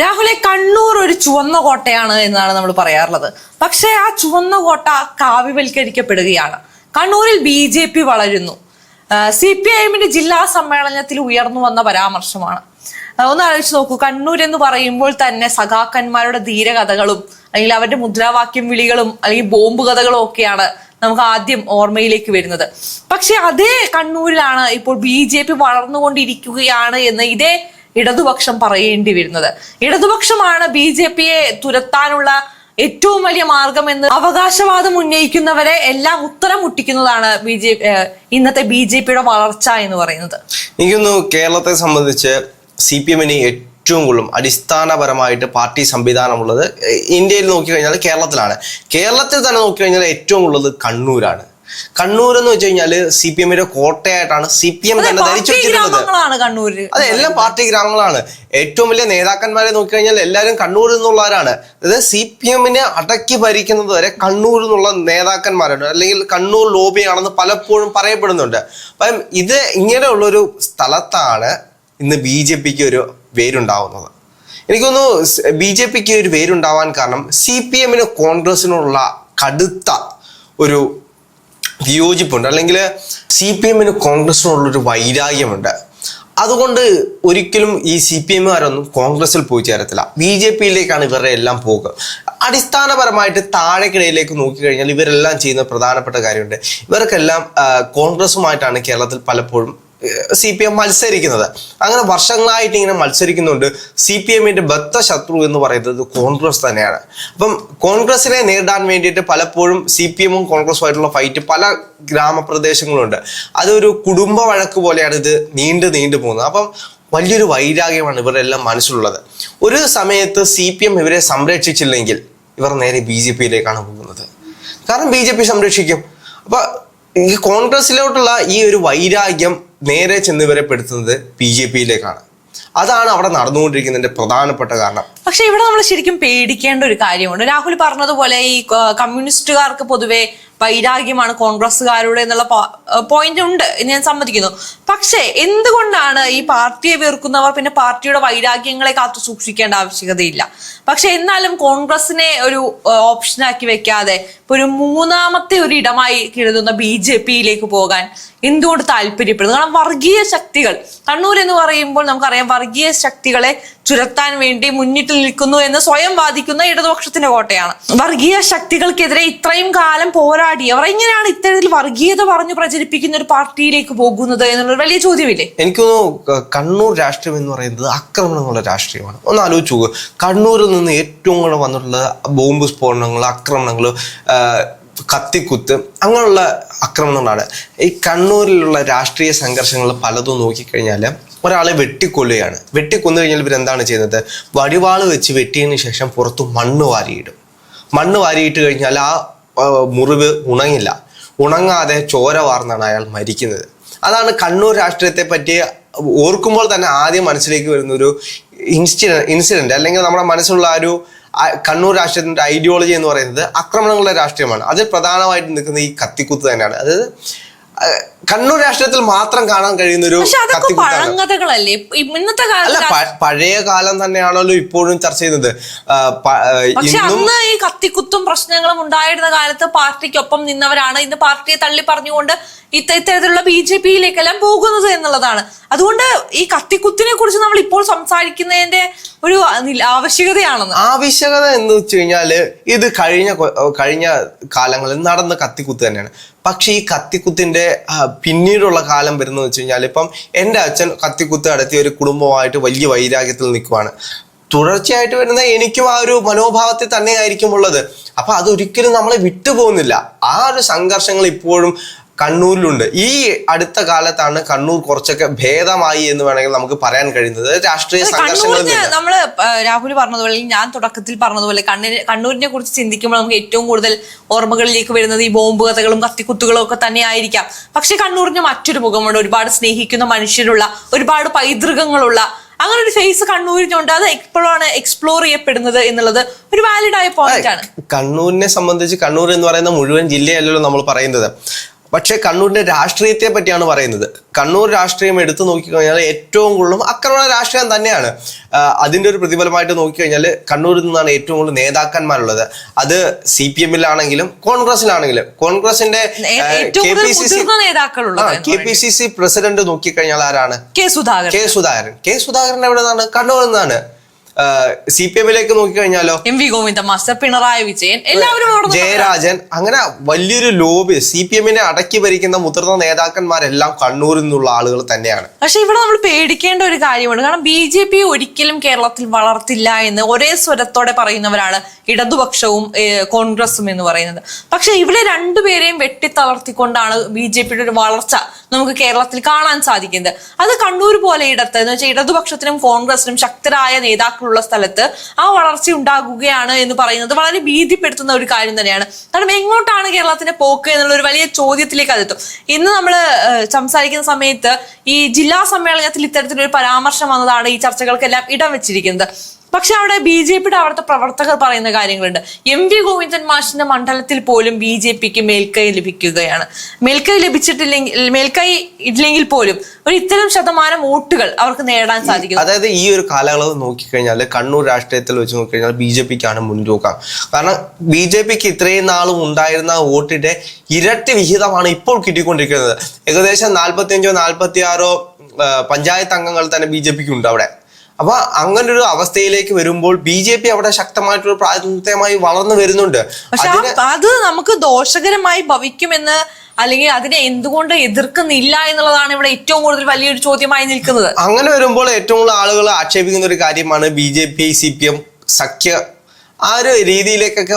രാഹുലെ കണ്ണൂർ ഒരു ചുവന്ന കോട്ടയാണ് എന്നാണ് നമ്മൾ പറയാറുള്ളത്. പക്ഷേ ആ ചുവന്ന കോട്ട കാവ്യവൽക്കരിക്കപ്പെടുകയാണ്. കണ്ണൂരിൽ ബി ജെ പി വളരുന്നു. സി പി ഐ എമ്മിന്റെ ജില്ലാ സമ്മേളനത്തിൽ ഉയർന്നു വന്ന പരാമർശമാണ്. ഒന്ന് ആലോചിച്ച് നോക്കൂ. കണ്ണൂർ എന്ന് പറയുമ്പോൾ തന്നെ സഖാക്കന്മാരുടെ ധീരകഥകളും അല്ലെങ്കിൽ അവരുടെ മുദ്രാവാക്യം വിളികളും അല്ലെങ്കിൽ ബോംബ് കഥകളും ഒക്കെയാണ് നമുക്ക് ആദ്യം ഓർമ്മയിലേക്ക് വരുന്നത്. പക്ഷെ അതേ കണ്ണൂരിലാണ് ഇപ്പോൾ ബി ജെ പി വളർന്നുകൊണ്ടിരിക്കുകയാണ് എന്ന് ഇതേ ഇടതുപക്ഷം പറയേണ്ടി വരുന്നത്. ഇടതുപക്ഷമാണ് ബി ജെ പിയെ തുരത്താനുള്ള ഏറ്റവും വലിയ മാർഗം എന്ന് അവകാശവാദം ഉന്നയിക്കുന്നവരെ എല്ലാം ഉത്തരം മുട്ടിക്കുന്നതാണ് ബി ജെ ഇന്നത്തെ ബി ജെ പിയുടെ വളർച്ച എന്ന് പറയുന്നത്. എനിക്കൊന്നു കേരളത്തെ സംബന്ധിച്ച് സി പി എമ്മിന് ഏറ്റവും കൂടുതലും അടിസ്ഥാനപരമായിട്ട് പാർട്ടി സംവിധാനമുള്ളത് ഇന്ത്യയിൽ നോക്കിക്കഴിഞ്ഞാൽ കേരളത്തിലാണ്. കേരളത്തിൽ തന്നെ നോക്കിക്കഴിഞ്ഞാൽ ഏറ്റവും ഉള്ളത് കണ്ണൂരാണ്. കണ്ണൂർ എന്ന് വെച്ച് കഴിഞ്ഞാൽ സി പി എമ്മിന്റെ കോട്ടയായിട്ടാണ് സി പി എം തന്നെ ധരിച്ചു വെച്ചിരുന്നത് അതെ എല്ലാം പാർട്ടി ഗ്രാമങ്ങളാണ്. ഏറ്റവും വലിയ നേതാക്കന്മാരെ നോക്കി കഴിഞ്ഞാൽ എല്ലാവരും കണ്ണൂർ എന്നുള്ളവരാണ് അതായത് സി പി എമ്മിനെ അടക്കി ഭരിക്കുന്നത് വരെ കണ്ണൂർ എന്നുള്ള നേതാക്കന്മാരുണ്ട്. അല്ലെങ്കിൽ കണ്ണൂർ ലോബിയാണെന്ന് പലപ്പോഴും പറയപ്പെടുന്നുണ്ട്. അപ്പം ഇത് ഇങ്ങനെയുള്ളൊരു സ്ഥലത്താണ് ഇന്ന് ബി ജെ പിക്ക് ഒരു വേരുണ്ടാവുന്നത് എനിക്കൊന്നു ബി ജെ പിക്ക് ഒരു വേരുണ്ടാവാൻ കാരണം സി പി എമ്മിന് കോൺഗ്രസിനുള്ള കടുത്ത ഒരു വിയോജിപ്പുണ്ട്. അല്ലെങ്കിൽ സി പി എമ്മിന് കോൺഗ്രസിനുള്ളൊരു വൈരാഗ്യമുണ്ട്. അതുകൊണ്ട് ഒരിക്കലും ഈ സി പി എമ്മുകാരൊന്നും കോൺഗ്രസിൽ പോയി ചേരത്തില്ല. ബി ജെ പിയിലേക്കാണ് ഇവരുടെ എല്ലാം പോകുക. അടിസ്ഥാനപരമായിട്ട് താഴെക്കിടയിലേക്ക് നോക്കിക്കഴിഞ്ഞാൽ ഇവരെല്ലാം ചെയ്യുന്ന പ്രധാനപ്പെട്ട കാര്യമുണ്ട്. ഇവർക്കെല്ലാം കോൺഗ്രസുമായിട്ടാണ് കേരളത്തിൽ പലപ്പോഴും സി പി എം മത്സരിക്കുന്നത്. അങ്ങനെ വർഷങ്ങളായിട്ട് ഇങ്ങനെ മത്സരിക്കുന്നുണ്ട്. സി പി എമ്മിന്റെ ബദ്ധ ശത്രു എന്ന് പറയുന്നത് കോൺഗ്രസ് തന്നെയാണ്. അപ്പം കോൺഗ്രസിനെ നേരിടാൻ വേണ്ടിയിട്ട് പലപ്പോഴും സി പി എമ്മും കോൺഗ്രസുമായിട്ടുള്ള ഫൈറ്റ് പല ഗ്രാമപ്രദേശങ്ങളുണ്ട്. അതൊരു കുടുംബ വഴക്ക് പോലെയാണ് ഇത് നീണ്ടു നീണ്ടു പോകുന്നത്. അപ്പം വലിയൊരു വൈരാഗ്യമാണ് ഇവരെല്ലാം മനസ്സിലുള്ളത്. ഒരു സമയത്ത് സി പി എം ഇവരെ സംരക്ഷിച്ചില്ലെങ്കിൽ ഇവർ നേരെ ബി ജെ പിയിലേക്കാണ് പോകുന്നത്. കാരണം ബി ജെ പി സംരക്ഷിക്കും. അപ്പൊ ഈ കോൺഗ്രസിലോട്ടുള്ള ഈ ഒരു വൈരാഗ്യം നേരെ ചെന്ന് ഇവരെ പെടുത്തുന്നത് ബി ജെ പിയിലേക്കാണ്. അതാണ് അവിടെ നടന്നുകൊണ്ടിരിക്കുന്നതിന്റെ പ്രധാനപ്പെട്ട കാരണം. പക്ഷെ ഇവിടെ നമ്മൾ ശരിക്കും പേടിക്കേണ്ട ഒരു കാര്യമുണ്ട്. രാഹുൽ പറഞ്ഞതുപോലെ ഈ കമ്മ്യൂണിസ്റ്റുകാർക്ക് പൊതുവെ വൈരാഗ്യമാണ് കോൺഗ്രസ്സുകാരുടെ എന്നുള്ള പോയിന്റ് ഉണ്ട് എന്ന് ഞാൻ സമ്മതിക്കുന്നു. പക്ഷേ എന്തുകൊണ്ടാണ് ഈ പാർട്ടിയെ വെറുക്കുന്നവർ പിന്നെ പാർട്ടിയുടെ വൈരാഗ്യങ്ങളെ കാത്തു സൂക്ഷിക്കേണ്ട ആവശ്യകതയില്ല? പക്ഷെ എന്നാലും കോൺഗ്രസിനെ ഒരു ഓപ്ഷനാക്കി വെക്കാതെ ഇപ്പൊ ഒരു മൂന്നാമത്തെ ഒരു ഇടമായി കരുതുന്ന ബി ജെ പിയിലേക്ക് പോകാൻ എന്തുകൊണ്ട് താല്പര്യപ്പെടുന്നു? കാരണം വർഗീയ ശക്തികൾ കണ്ണൂർ എന്ന് പറയുമ്പോൾ നമുക്കറിയാം വർഗീയ ശക്തികളെ ചുരത്താൻ വേണ്ടി മുന്നിട്ട് നിൽക്കുന്നു എന്ന് സ്വയം വാദിക്കുന്ന ഇടതുപക്ഷത്തിന്റെ കോട്ടയാണ്. വർഗീയ ശക്തികൾക്കെതിരെ ഇത്രയും കാലം പോരാടിയവർ എങ്ങനെയാണ് ഇത്തരത്തിൽ വർഗീയത പറഞ്ഞു പ്രചരിപ്പിക്കുന്ന ഒരു പാർട്ടിയിലേക്ക് പോകുന്നത് എന്നുള്ള വലിയ ചോദ്യമില്ലേ? എനിക്ക് തോന്നുന്നു കണ്ണൂർ രാഷ്ട്രീയം എന്ന് പറയുന്നത് ആക്രമണങ്ങളുടെ രാഷ്ട്രീയമാണ്. ഒന്ന് ആലോചിച്ചു കണ്ണൂരിൽ നിന്ന് ഏറ്റവും കൂടുതൽ വന്നിട്ടുള്ള ബോംബ് സ്ഫോടനങ്ങൾ ആക്രമണങ്ങൾ കത്തിക്കുത്ത് അങ്ങനെയുള്ള ആക്രമണങ്ങളാണ്. ഈ കണ്ണൂരിലുള്ള രാഷ്ട്രീയ സംഘർഷങ്ങൾ പലതും നോക്കിക്കഴിഞ്ഞാൽ ഒരാളെ വെട്ടിക്കൊല്ലുകയാണ്. വെട്ടിക്കൊന്നു കഴിഞ്ഞാൽ ഇവരെന്താണ് ചെയ്യുന്നത്? വടിവാൾ വെച്ച് വെട്ടിയതിന് ശേഷം പുറത്ത് മണ്ണ് വാരിയിടും. മണ്ണ് വാരിയിട്ട് കഴിഞ്ഞാൽ ആ, മുറിവ് ഉണങ്ങില്ല. ഉണങ്ങാതെ ചോര വാർന്നാണ് അയാൾ മരിക്കുന്നത്. അതാണ് കണ്ണൂർ രാഷ്ട്രീയത്തെ പറ്റി ഓർക്കുമ്പോൾ തന്നെ ആദ്യം മനസ്സിലേക്ക് വരുന്ന ഒരു ഇൻസിഡന്റ് ഇൻസിഡന്റ് അല്ലെങ്കിൽ നമ്മുടെ മനസ്സിലുള്ള ആ ഒരു കണ്ണൂർ രാഷ്ട്രീയത്തിന്റെ ഐഡിയോളജി എന്ന് പറയുന്നത് ആക്രമണങ്ങളുടെ രാഷ്ട്രീയമാണ്. അതിൽ പ്രധാനമായിട്ട് നിൽക്കുന്ന ഈ കത്തിക്കുത്ത് തന്നെയാണ്. അതായത് കണ്ണൂർ രാഷ്ട്രീയത്തിൽ മാത്രം കാണാൻ കഴിയുന്ന ഒരു പഴങ്കഥകളല്ലേ? ഇന്നത്തെ അല്ല പഴയ കാലം തന്നെയാണല്ലോ ഇപ്പോഴും ചർച്ച ചെയ്യുന്നത്. അന്ന് ഈ കത്തിക്കുത്തും പ്രശ്നങ്ങളും ഉണ്ടായിരുന്ന കാലത്ത് പാർട്ടിക്കൊപ്പം നിന്നവരാണ് ഇന്ന് പാർട്ടിയെ തള്ളി പറഞ്ഞുകൊണ്ട് ഇത്ത ഇത്തരത്തിലുള്ള ബി ജെ പിയിലേക്കെല്ലാം പോകുന്നത് എന്നുള്ളതാണ്. അതുകൊണ്ട് ഈ കത്തിക്കുത്തിനെ കുറിച്ച് നമ്മൾ ഇപ്പോൾ സംസാരിക്കുന്നതിന്റെ ഒരു ആവശ്യകതയാണെന്ന്. ആവശ്യകത എന്ന് വെച്ച് കഴിഞ്ഞാൽ ഇത് കഴിഞ്ഞ കഴിഞ്ഞ കാലങ്ങളിൽ നടന്ന കത്തിക്കുത്ത് തന്നെയാണ്. പക്ഷെ ഈ കത്തിക്കുത്തിന്റെ പിന്നീടുള്ള കാലം വരുന്നത് വെച്ച് കഴിഞ്ഞാൽ ഇപ്പം എന്റെ അച്ഛൻ കത്തിക്കുത്ത് നടത്തിയ ഒരു കുടുംബമായിട്ട് വലിയ വൈരാഗ്യത്തിൽ നിൽക്കുവാണ്. തുടർച്ചയായിട്ട് വരുന്ന എനിക്കും ആ ഒരു മനോഭാവത്തിൽ തന്നെയായിരിക്കും ഉള്ളത്. അപ്പൊ അതൊരിക്കലും നമ്മളെ വിട്ടുപോകുന്നില്ല. ആ ഒരു സംഘർഷങ്ങൾ ഇപ്പോഴും കണ്ണൂരിലുണ്ട്. ഈ അടുത്ത കാലത്താണ് കണ്ണൂർ കുറച്ചൊക്കെ ഭേദമായി എന്ന് വേണമെങ്കിൽ നമുക്ക് പറയാൻ കഴിയുന്നത്. രാഷ്ട്രീയ സംഘർഷങ്ങളിൽ നമ്മൾ നമ്മൾ രാഹുൽ പറഞ്ഞതുപോലെ ഞാൻ തുടക്കത്തിൽ പറഞ്ഞതുപോലെ കണ്ണിന് കണ്ണൂരിനെ കുറിച്ച് ചിന്തിക്കുമ്പോൾ നമുക്ക് ഏറ്റവും കൂടുതൽ ഓർമ്മകളിലേക്ക് വരുന്നത് ഈ ബോംബ് കഥകളും കത്തിക്കുത്തുകളും ഒക്കെ തന്നെ ആയിരിക്കാം. പക്ഷെ കണ്ണൂരിന് മറ്റൊരു മുഖമുണ്ട്. ഒരുപാട് സ്നേഹിക്കുന്ന മനുഷ്യരുള്ള ഒരുപാട് പൈതൃകങ്ങളുള്ള അങ്ങനെ ഒരു ഫേസ് കണ്ണൂരിനുണ്ട്. അത് എപ്പോഴാണ് എക്സ്പ്ലോർ ചെയ്യപ്പെടുന്നത് എന്നുള്ളത് ഒരു വാലിഡ് ആയ പോയിന്റ് ആണ്. കണ്ണൂരിനെ സംബന്ധിച്ച് കണ്ണൂർ എന്ന് പറയുന്ന മുഴുവൻ ജില്ലയല്ലല്ലോ നമ്മൾ പറയുന്നത്. പക്ഷെ കണ്ണൂരിന്റെ രാഷ്ട്രീയത്തെ പറ്റിയാണ് പറയുന്നത്. കണ്ണൂർ രാഷ്ട്രീയം എടുത്തു നോക്കിക്കഴിഞ്ഞാൽ ഏറ്റവും കൂടുതലും അക്രമണ രാഷ്ട്രീയം തന്നെയാണ്. അതിന്റെ അതിന്റെ ഒരു പ്രതിഫലമായിട്ട് നോക്കിക്കഴിഞ്ഞാൽ കണ്ണൂരിൽ നിന്നാണ് ഏറ്റവും കൂടുതൽ നേതാക്കന്മാരുള്ളത്. അത് സി പി എമ്മിലാണെങ്കിലും കോൺഗ്രസിലാണെങ്കിലും കോൺഗ്രസിന്റെ K P C C K P C C president നോക്കിക്കഴിഞ്ഞാൽ ആരാണ്? K Sudhakaran. K Sudhakaran. K Sudhakaran എവിടെ നിന്നാണ് കണ്ണൂരിൽ നിന്നാണ്. സി പി എമ്മിലേക്ക് നോക്കിക്കഴിഞ്ഞാലോ? M V Govinda master Pinarayi Vijayan. എല്ലാവരും ജയരാജൻ അങ്ങനെ വലിയൊരു ലോബി സി പി എമ്മിനെ അടക്കി ഭരിക്കുന്ന മുതിർന്ന നേതാക്കന്മാരെല്ലാം കണ്ണൂരിൽ നിന്നുള്ള ആളുകൾ തന്നെയാണ്. പക്ഷെ ഇവിടെ നമ്മൾ പേടിക്കേണ്ട ഒരു കാര്യമാണ്. കാരണം ബി ജെ പി ഒരിക്കലും കേരളത്തിൽ വളർത്തില്ല എന്ന് ഒരേ സ്വരത്തോടെ പറയുന്നവരാണ് ഇടതുപക്ഷവും കോൺഗ്രസും എന്ന് പറയുന്നത്. പക്ഷെ ഇവിടെ രണ്ടുപേരെയും വെട്ടിത്തളർത്തിക്കൊണ്ടാണ് ബി ജെ പിയുടെ ഒരു വളർച്ച നമുക്ക് കേരളത്തിൽ കാണാൻ സാധിക്കുന്നത്. അത് കണ്ണൂർ പോലെ ഇടത്ത്. എന്ന് വെച്ചാൽ ഇടതുപക്ഷത്തിനും കോൺഗ്രസിനും ശക്തരായ നേതാക്കളുള്ള സ്ഥലത്ത് ആ വളർച്ച ഉണ്ടാകുകയാണ് എന്ന് പറയുന്നത് വളരെ ഭീതിപ്പെടുത്തുന്ന ഒരു കാര്യം തന്നെയാണ്. കാരണം എങ്ങോട്ടാണ് കേരളത്തിന്റെ പോക്ക് എന്നുള്ള ഒരു വലിയ ചോദ്യത്തിലേക്ക് അതെത്തും. ഇന്ന് നമ്മൾ സംസാരിക്കുന്ന സമയത്ത് ഈ ജില്ലാ സമ്മേളനത്തിൽ ഇത്തരത്തിലൊരു പരാമർശം വന്നതാണ് ഈ ചർച്ചകൾക്കെല്ലാം ഇടം വെച്ചിരിക്കുന്നത്. പക്ഷെ അവിടെ ബി ജെ പിയുടെ അവിടുത്തെ പ്രവർത്തകർ പറയുന്ന കാര്യങ്ങളുണ്ട്. എം വി ഗോവിന്ദൻ മാഷിന്റെ മണ്ഡലത്തിൽ പോലും ബി ജെ പിക്ക് മേൽക്കൈ ലഭിക്കുകയാണ്. മേൽക്കൈ ലഭിച്ചിട്ടില്ലെങ്കിൽ മേൽക്കൈ ഇല്ലെങ്കിൽ പോലും ഒരു ഇത്തരം ശതമാനം വോട്ടുകൾ അവർക്ക് നേടാൻ സാധിക്കും അതായത് ഈ ഒരു കാലയളവ് നോക്കിക്കഴിഞ്ഞാൽ കണ്ണൂർ രാഷ്ട്രീയത്തിൽ വെച്ച് നോക്കിക്കഴിഞ്ഞാൽ ബി ജെ പിക്കാണ് മുൻതൂക്കം. കാരണം ബി ജെ പിക്ക് ഇത്രയും നാളും ഉണ്ടായിരുന്ന വോട്ടിന്റെ ഇരട്ടി വിഹിതമാണ് ഇപ്പോൾ കിട്ടിക്കൊണ്ടിരിക്കുന്നത്. ഏകദേശം നാൽപ്പത്തിയഞ്ചോ നാൽപ്പത്തി ആറോ പഞ്ചായത്ത് അംഗങ്ങൾ തന്നെ ബി ജെ പിക്ക് ഉണ്ട് അവിടെ. അപ്പൊ അങ്ങനെ ഒരു അവസ്ഥയിലേക്ക് വരുമ്പോൾ ബി ജെ പി അവിടെ ശക്തമായിട്ടൊരു പ്രാതിനിധ്യമായി വളർന്നു വരുന്നുണ്ട്. പക്ഷെ അത് നമുക്ക് ദോഷകരമായി ഭവിക്കുമെന്ന് അല്ലെങ്കിൽ അതിനെ എന്തുകൊണ്ട് എതിർക്കുന്നില്ല എന്നുള്ളതാണ് ഇവിടെ ഏറ്റവും കൂടുതൽ വലിയൊരു ചോദ്യമായി നിൽക്കുന്നത്. അങ്ങനെ വരുമ്പോൾ ഏറ്റവും കൂടുതൽ ആളുകൾ ആക്ഷേപിക്കുന്ന ഒരു കാര്യമാണ് B J P C P M സഖ്യ ആ ഒരു രീതിയിലേക്കൊക്കെ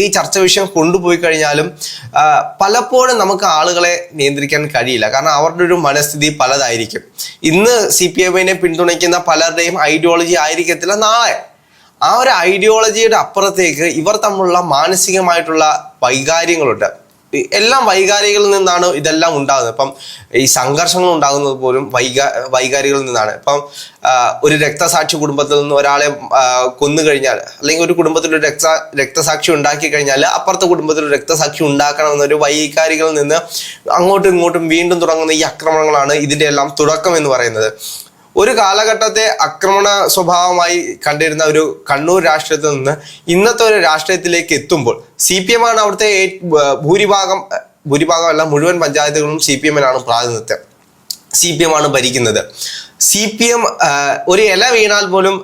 ഈ ചർച്ച വിഷയം കൊണ്ടുപോയി കഴിഞ്ഞാലും പലപ്പോഴും നമുക്ക് ആളുകളെ നിയന്ത്രിക്കാൻ കഴിയില്ല. കാരണം അവരുടെ ഒരു മനസ്ഥിതി പലതായിരിക്കും. ഇന്ന് സി പി എമ്മിനെ പിന്തുണയ്ക്കുന്ന പലരുടെയും ഐഡിയോളജി ആയിരിക്കത്തില്ല നാളെ. ആ ഒരു ഐഡിയോളജിയുടെ അപ്പുറത്തേക്ക് ഇവർ തമ്മിലുള്ള മാനസികമായിട്ടുള്ള വൈകാര്യങ്ങളുണ്ട് എല്ലാം വൈകാരികളിൽ നിന്നാണ് ഇതെല്ലാം ഉണ്ടാകുന്നത്. ഇപ്പം ഈ സംഘർഷങ്ങൾ ഉണ്ടാകുന്നത് പോലും വൈകാ വൈകാരികളിൽ നിന്നാണ്. ഇപ്പം ഒരു രക്തസാക്ഷി കുടുംബത്തിൽ നിന്ന് ഒരാളെ കൊന്നു കഴിഞ്ഞാൽ അല്ലെങ്കിൽ ഒരു കുടുംബത്തിൽ ഒരു രക്ത രക്തസാക്ഷി ഉണ്ടാക്കി കഴിഞ്ഞാൽ അപ്പുറത്തെ കുടുംബത്തിൽ ഒരു രക്തസാക്ഷി ഉണ്ടാക്കണമെന്നൊരു വൈകാരികളിൽ നിന്ന് അങ്ങോട്ടും ഇങ്ങോട്ടും വീണ്ടും തുടങ്ങുന്ന ഈ ആക്രമണങ്ങളാണ് ഇതിന്റെ എല്ലാം തുടക്കം എന്ന് പറയുന്നത്. ഒരു കാലഘട്ടത്തെ ആക്രമണ സ്വഭാവമായി കണ്ടിരുന്ന ഒരു കണ്ണൂർ രാഷ്ട്രീയത്തിൽ നിന്ന് ഇന്നത്തെ ഒരു രാഷ്ട്രീയത്തിലേക്ക് എത്തുമ്പോൾ സി പി എം ആണ് അവിടുത്തെ ഭൂരിഭാഗം ഭൂരിഭാഗം അല്ല മുഴുവൻ പഞ്ചായത്തുകളും സി പി എമ്മിനാണ് പ്രാതിനിധ്യം. സി പി എം ആണ് ഭരിക്കുന്നത്. സി പി എം ഒരു ഇല വീണാൽ പോലും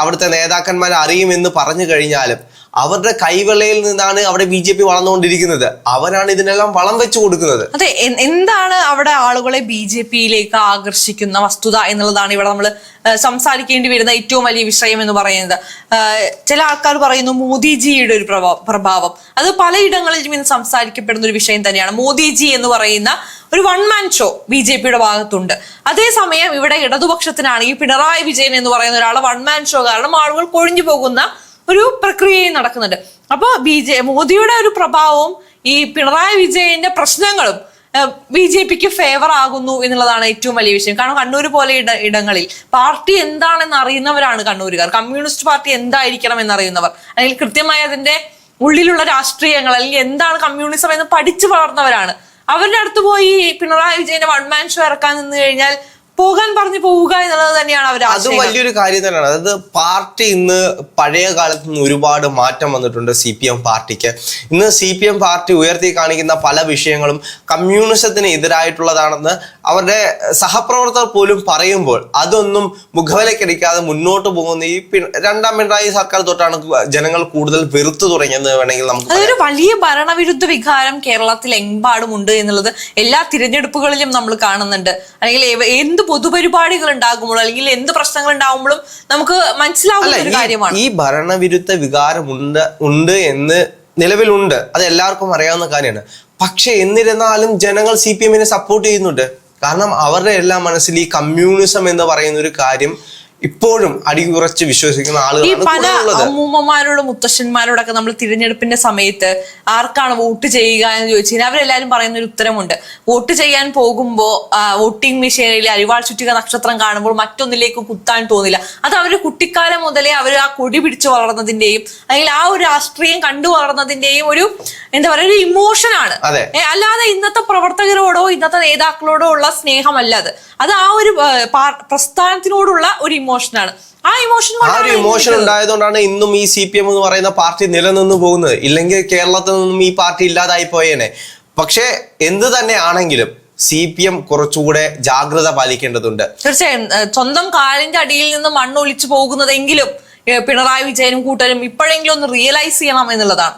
അവിടുത്തെ നേതാക്കന്മാർ അറിയുമെന്ന് പറഞ്ഞു കഴിഞ്ഞാലും അവരുടെ കൈവെള്ളയിൽ നിന്നാണ് അവിടെ ബി ജെ പി വളർന്നുകൊണ്ടിരിക്കുന്നത്. അവരാണ് ഇതിനെല്ലാം വളം വെച്ചു കൊടുക്കുന്നത്. അതെ എന്താണ് അവിടെ ആളുകളെ ബി ജെ പിയിലേക്ക് ആകർഷിക്കുന്ന വസ്തുത എന്നുള്ളതാണ് ഇവിടെ നമ്മൾ സംസാരിക്കേണ്ടി വരുന്ന ഏറ്റവും വലിയ വിഷയം എന്ന് പറയുന്നത്. ചില ആൾക്കാർ പറയുന്നു മോദിജിയുടെ ഒരു പ്രഭാവം. അത് പലയിടങ്ങളിലും ഇന്ന് സംസാരിക്കപ്പെടുന്ന ഒരു വിഷയം തന്നെയാണ്. മോദിജി എന്ന് പറയുന്ന ഒരു one man show B J പിയുടെ ഭാഗത്തുണ്ട്. അതേസമയം ഇവിടെ ഇടതുപക്ഷത്തിനാണെങ്കിൽ പിണറായി വിജയൻ എന്ന് പറയുന്ന ഒരാൾ വൺ മാൻ ഷോ കാരണം ആളുകൾ കൊഴിഞ്ഞു പോകുന്ന ഒരു പ്രക്രിയയും നടക്കുന്നുണ്ട്. അപ്പോൾ ബി ജെ മോദിയുടെ ഒരു പ്രഭാവവും ഈ പിണറായി വിജയന്റെ പ്രശ്നങ്ങളും ബി ജെ പിക്ക് ഫേവർ ആകുന്നു എന്നുള്ളതാണ് ഏറ്റവും വലിയ വിഷയം. കാരണം കണ്ണൂർ പോലെ ഇട ഇടങ്ങളിൽ പാർട്ടി എന്താണെന്ന് അറിയുന്നവരാണ് കണ്ണൂരുകാർ. കമ്മ്യൂണിസ്റ്റ് പാർട്ടി എന്തായിരിക്കണം എന്നറിയുന്നവർ. അല്ലെങ്കിൽ കൃത്യമായി അതിന്റെ ഉള്ളിലുള്ള രാഷ്ട്രീയങ്ങൾ അല്ലെങ്കിൽ എന്താണ് കമ്മ്യൂണിസം എന്ന് പഠിച്ചു വളർന്നവരാണ്. അവരുടെ അടുത്ത് പോയി പിണറായി വിജയന്റെ വൺമാൻ ഷോ ഇറക്കാൻ നിന്ന് കഴിഞ്ഞാൽ പോകാൻ പറഞ്ഞു പോവുക എന്നുള്ളത് തന്നെയാണ് അവർ അത് വലിയൊരു കാര്യം തന്നെയാണ്. അതായത് പാർട്ടി ഇന്ന് പഴയ കാലത്ത് നിന്ന് ഒരുപാട് മാറ്റം വന്നിട്ടുണ്ട് സി പി എം പാർട്ടിക്ക്. ഇന്ന് സി പി എം പാർട്ടി ഉയർത്തി കാണിക്കുന്ന പല വിഷയങ്ങളും കമ്മ്യൂണിസത്തിന് എതിരായിട്ടുള്ളതാണെന്ന് അവരുടെ സഹപ്രവർത്തകർ പോലും പറയുമ്പോൾ അതൊന്നും മുഖവിലക്കടിക്കാതെ മുന്നോട്ട് പോകുന്ന ഈ പി- രണ്ടാം പിണറായി സർക്കാർ തൊട്ടാണ് ജനങ്ങൾ കൂടുതൽ വെറുത്തു തുടങ്ങിയത് വേണമെങ്കിൽ നമുക്ക് അതൊരു വലിയ ഭരണവിരുദ്ധ വികാരം കേരളത്തിൽ എമ്പാടും ഉണ്ട് എന്നുള്ളത് എല്ലാ തിരഞ്ഞെടുപ്പുകളിലും നമ്മൾ കാണുന്നുണ്ട്. അല്ലെങ്കിൽ എന്ത് പൊതുപരിപാടികൾ ഉണ്ടാകുമ്പോഴും അല്ലെങ്കിൽ എന്ത് പ്രശ്നങ്ങൾ ഉണ്ടാവുമ്പോഴും നമുക്ക് മനസ്സിലാവുന്ന ഒരു കാര്യമാണ്. ഈ ഭരണവിരുദ്ധ വികാരം ഉണ്ട് ഉണ്ട് എന്ന് നിലവിലുണ്ട്. അത് എല്ലാവർക്കും അറിയാവുന്ന കാര്യമാണ്. പക്ഷെ എന്നിരുന്നാലും ജനങ്ങൾ സി പി എമ്മിനെ സപ്പോർട്ട് ചെയ്യുന്നുണ്ട്. കാരണം അവരുടെ എല്ലാ മനസ്സിൽ ഈ കമ്മ്യൂണിസം എന്ന് പറയുന്ന ഒരു കാര്യം ഇപ്പോഴും അടിയുറച്ച് വിശ്വസിക്കുന്ന ഈ ആളുകളാണ് പല അമ്മൂമ്മമാരോടും മുത്തശ്ശന്മാരോടൊക്കെ നമ്മൾ തിരഞ്ഞെടുപ്പിന്റെ സമയത്ത് ആർക്കാണ് വോട്ട് ചെയ്യുക എന്ന് ചോദിച്ചു കഴിഞ്ഞാൽ അവരെല്ലാരും പറയുന്ന ഒരു ഉത്തരമുണ്ട്. വോട്ട് ചെയ്യാൻ പോകുമ്പോൾ വോട്ടിംഗ് മെഷീനിൽ അരിവാൾ ചുറ്റിക നക്ഷത്രം കാണുമ്പോൾ മറ്റൊന്നിലേക്ക് കുത്താൻ തോന്നില്ല. അത് അവർ കുട്ടിക്കാലം മുതലേ അവർ ആ കൊടി പിടിച്ചു വളർന്നതിന്റെയും അല്ലെങ്കിൽ ആ ഒരു രാഷ്ട്രീയം കണ്ടു വളർന്നതിന്റെയും ഒരു എന്താ പറയുക ഒരു ഇമോഷനാണ്. അല്ലാതെ ഇന്നത്തെ പ്രവർത്തകരോടോ ഇന്നത്തെ നേതാക്കളോടോ ഉള്ള സ്നേഹമല്ല അത്. അത് ആ ഒരു പ്രസ്ഥാനത്തിനോടുള്ള ഒരു പ്രസ്ഥാനത്തിനോടുള്ള ഇമോഷനാണ് ആ ഇമോഷൻ ആ ഒരു ഇമോഷൻ ഉണ്ടായതുകൊണ്ടാണ് ഇന്നും ഈ സി പി എം എന്ന് പറയുന്ന പാർട്ടി നിലനിന്ന് പോകുന്നത്. ഇല്ലെങ്കിൽ കേരളത്തിൽ നിന്നും ഈ പാർട്ടി ഇല്ലാതായി പോയേനെ. പക്ഷേ എന്ത് തന്നെ ആണെങ്കിലും സി പി എം കുറച്ചുകൂടെ ജാഗ്രത പാലിക്കേണ്ടതുണ്ട്. തീർച്ചയായും സ്വന്തം കാലിന്റെ അടിയിൽ നിന്ന് മണ്ണ് ഒലിച്ചു പോകുന്നതെങ്കിലും പിണറായി വിജയനും കൂട്ടരും ഇപ്പോഴെങ്കിലും ഒന്ന് റിയലൈസ് ചെയ്യണം എന്നുള്ളതാണ്.